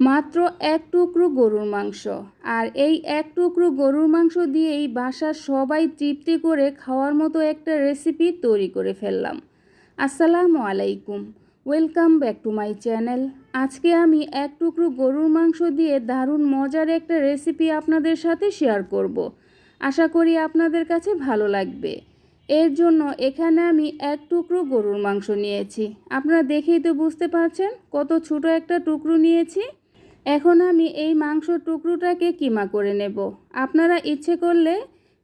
মাত্র এক টুকরো গরুর মাংস। আর এই এক টুকরো গরুর মাংস দিয়েই বাসার সবাই তৃপ্তি করে খাওয়ার মতো একটা রেসিপি তৈরি করে ফেললাম। আসসালামু আলাইকুম। Welcome back to my channel আজকে আমি এক টুকরো গরুর মাংস দিয়ে দারুণ মজার একটা রেসিপি আপনাদের সাথে শেয়ার করব। আশা করি আপনাদের কাছে ভালো লাগবে। এর জন্য এখানে আমি এক টুকরো গরুর মাংস নিয়েছি। আপনারা দেখেই তো বুঝতে পারছেন কত ছোট একটা টুকরো নিয়েছি। এখন আমি এই মাংস টুকরোটাকে কিমা করে নেব। আপনারা ইচ্ছে করলে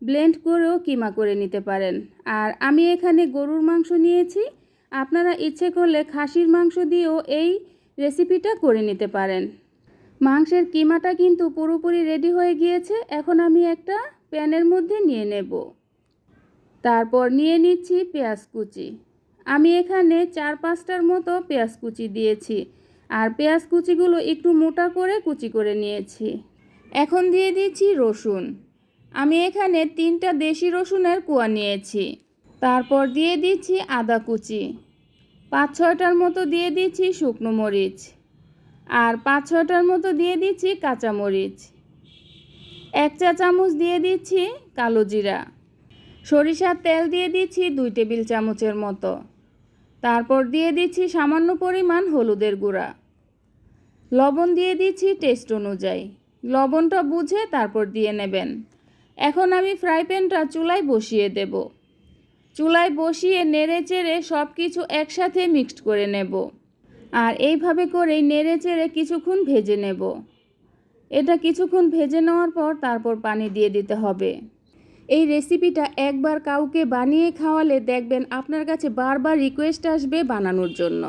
ব্লেন্ড করেও কিমা করে নিতে পারেন। আর আমি এখানে গরুর মাংস নিয়েছি। আপনারা ইচ্ছে করলে খাসির মাংস দিয়েও এই রেসিপিটা করে নিতে পারেন। মাংসের কিমাটা কিন্তু পুরোপুরি রেডি হয়ে গিয়েছে। এখন আমি একটা প্যানের মধ্যে নিয়ে নেব। তারপর নিয়ে নিচ্ছি পেঁয়াজ কুচি। আমি এখানে চার পাঁচটার মতো পেঁয়াজ কুচি দিয়েছি। আর পেঁয়াজ কুচিগুলো একটু মোটা করে কুচি করে নিয়েছি। এখন দিয়ে দিচ্ছি রসুন। আমি এখানে তিনটা দেশি রসুনের কুয়া নিয়েছি। তারপর দিয়ে দিচ্ছি আদা কুচি। পাঁচ ছয়টার মতো দিয়ে দিচ্ছি শুকনো মরিচ। আর পাঁচ ছয়টার মতো দিয়ে দিচ্ছি কাঁচা মরিচ। এক চা চামচ দিয়ে দিচ্ছি কালো জিরা। সরিষার তেল দিয়ে দিচ্ছি দুই টেবিল চামচের মতো। তারপর দিয়ে দিচ্ছি সামান্য পরিমাণ হলুদের গুঁড়া। লবণ দিয়ে দিচ্ছি টেস্ট অনুযায়ী। লবণটা বুঝে তারপর দিয়ে নেবেন। এখন আমি ফ্রাই প্যানটা চুলায় বসিয়ে দেব। চুলায় বসিয়ে নেড়ে চেড়ে সব কিছু একসাথে মিক্সড করে নেব। আর এইভাবে করেই নেড়ে চেড়ে কিছুক্ষণ ভেজে নেব। এটা কিছুক্ষণ ভেজে নেওয়ার পর তারপর পানি দিয়ে দিতে হবে। এই রেসিপিটা একবার কাউকে বানিয়ে খাওয়ালে দেখবেন আপনার কাছে বারবার রিকোয়েস্ট আসবে বানানোর জন্য।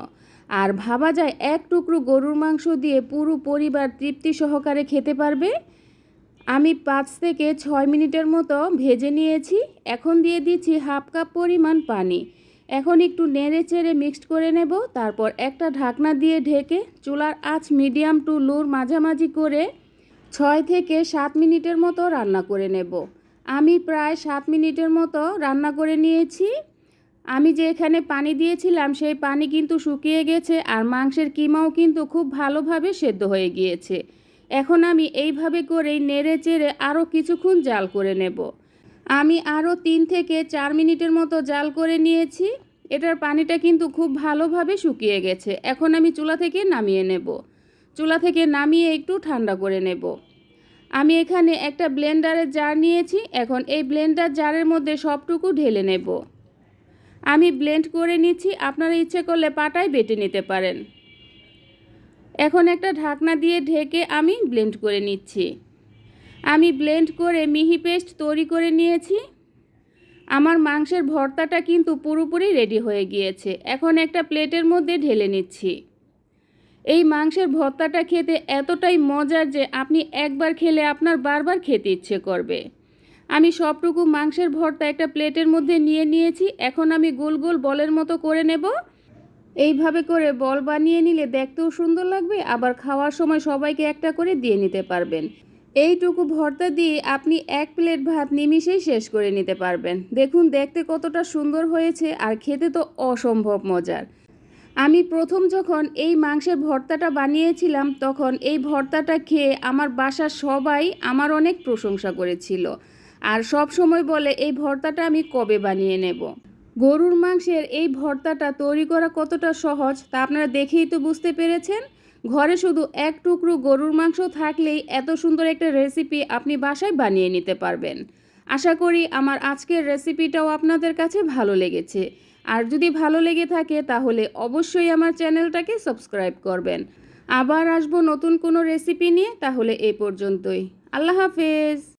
আর ভাবা যায় এক টুকরো গরুর মাংস দিয়ে পুরো পরিবার তৃপ্তি সহকারে খেতে পারবে? আমি পাঁচ থেকে ছয় মিনিটের মতো ভেজে নিয়েছি, এখন দিয়ে দিচ্ছি হাফ কাপ পরিমাণ পানি। এখন একটু নেড়ে চেড়ে মিক্সড করে নেব, তারপর একটা ঢাকনা দিয়ে ঢেকে চুলার আঁচ মিডিয়াম টু লোর মাঝামাঝি করে ছয় থেকে সাত মিনিটের মতো রান্না করে নেব। আমি প্রায় সাত মিনিটের মতো রান্না করে নিয়েছি। আমি যে এখানে পানি দিয়েছিলাম, সেই পানি কিন্তু শুকিয়ে গেছে আর মাংসের কিমাও কিন্তু খুব ভালোভাবে সেদ্ধ হয়ে গিয়েছে। এখন আমি এইভাবে করেই নেড়ে চেড়ে আরও কিছুক্ষণ জাল করে নেব। আমি আরও তিন থেকে চার মিনিটের মতো জাল করে নিয়েছি। এটার পানিটা কিন্তু খুব ভালোভাবে শুকিয়ে গেছে। এখন আমি চুলা থেকে নামিয়ে নেব। চুলা থেকে নামিয়ে একটু ঠান্ডা করে নেব। আমি এখানে একটা ব্লেন্ডারের জার নিয়েছি। এখন এই ব্লেন্ডার জারের মধ্যে সবটুকু ঢেলে নেব। আমি ব্লেন্ড করে নিচ্ছি, আপনারা ইচ্ছে করলে পাটায় বেটে নিতে পারেন। এখন একটা ঢাকনা দিয়ে ঢেকে আমি ব্লেন্ড করে নিচ্ছি। আমি ব্লেন্ড করে মিহি পেস্ট তৈরি করে নিয়েছি। আমার মাংসের ভর্তাটা কিন্তু পুরোপুরি রেডি হয়ে গিয়েছে। এখন একটা প্লেটের মধ্যে ঢেলে নিচ্ছি। এই মাংসের ভর্তাটা খেতে এতটাই মজার যে আপনি একবার খেলে আপনার বারবার খেতে ইচ্ছে করবে। আমি সবটুকু মাংসের ভর্তা একটা প্লেটের মধ্যে নিয়ে নিয়েছি, এখন আমি গোল গোল বলের মতো করে নেব। এইভাবে করে বল বানিয়ে নিলে দেখতেও সুন্দর লাগবে, আবার খাওয়ার সময় সবাইকে একটা করে দিয়ে নিতে পারবেন। এইটুকু ভর্তা দিয়ে আপনি এক প্লেট ভাত নিমিশেই শেষ করে নিতে পারবেন। দেখুন, দেখতে কতটা সুন্দর হয়েছে আর খেতে তো অসম্ভব মজার। আমি প্রথম যখন এই মাংসের ভর্তাটা বানিয়েছিলাম, তখন এই ভর্তাটা খেয়ে আমার বাসার সবাই আমার অনেক প্রশংসা করেছিল। আর সব সময় বলে, এই ভর্তাটা আমি কবে বানিয়ে নেব? গরুর মাংসের এই ভর্তাটা তৈরি করা কতটা সহজ, তা আপনারা দেখেই তো বুঝতে পেরেছেন। ঘরে শুধু এক টুকরো গরুর মাংস থাকলেই এত সুন্দর একটা রেসিপি আপনি বাসায় বানিয়ে নিতে পারবেন। আশা করি আমার আজকের রেসিপিটাও আপনাদের কাছে ভালো লেগেছে। আর যদি ভালো লেগে থাকে, তাহলে অবশ্যই আমার চ্যানেলটাকে সাবস্ক্রাইব করবেন। আবার আসব নতুন কোনো রেসিপি নিয়ে, তাহলে এ পর্যন্তই। আল্লাহ হাফেজ।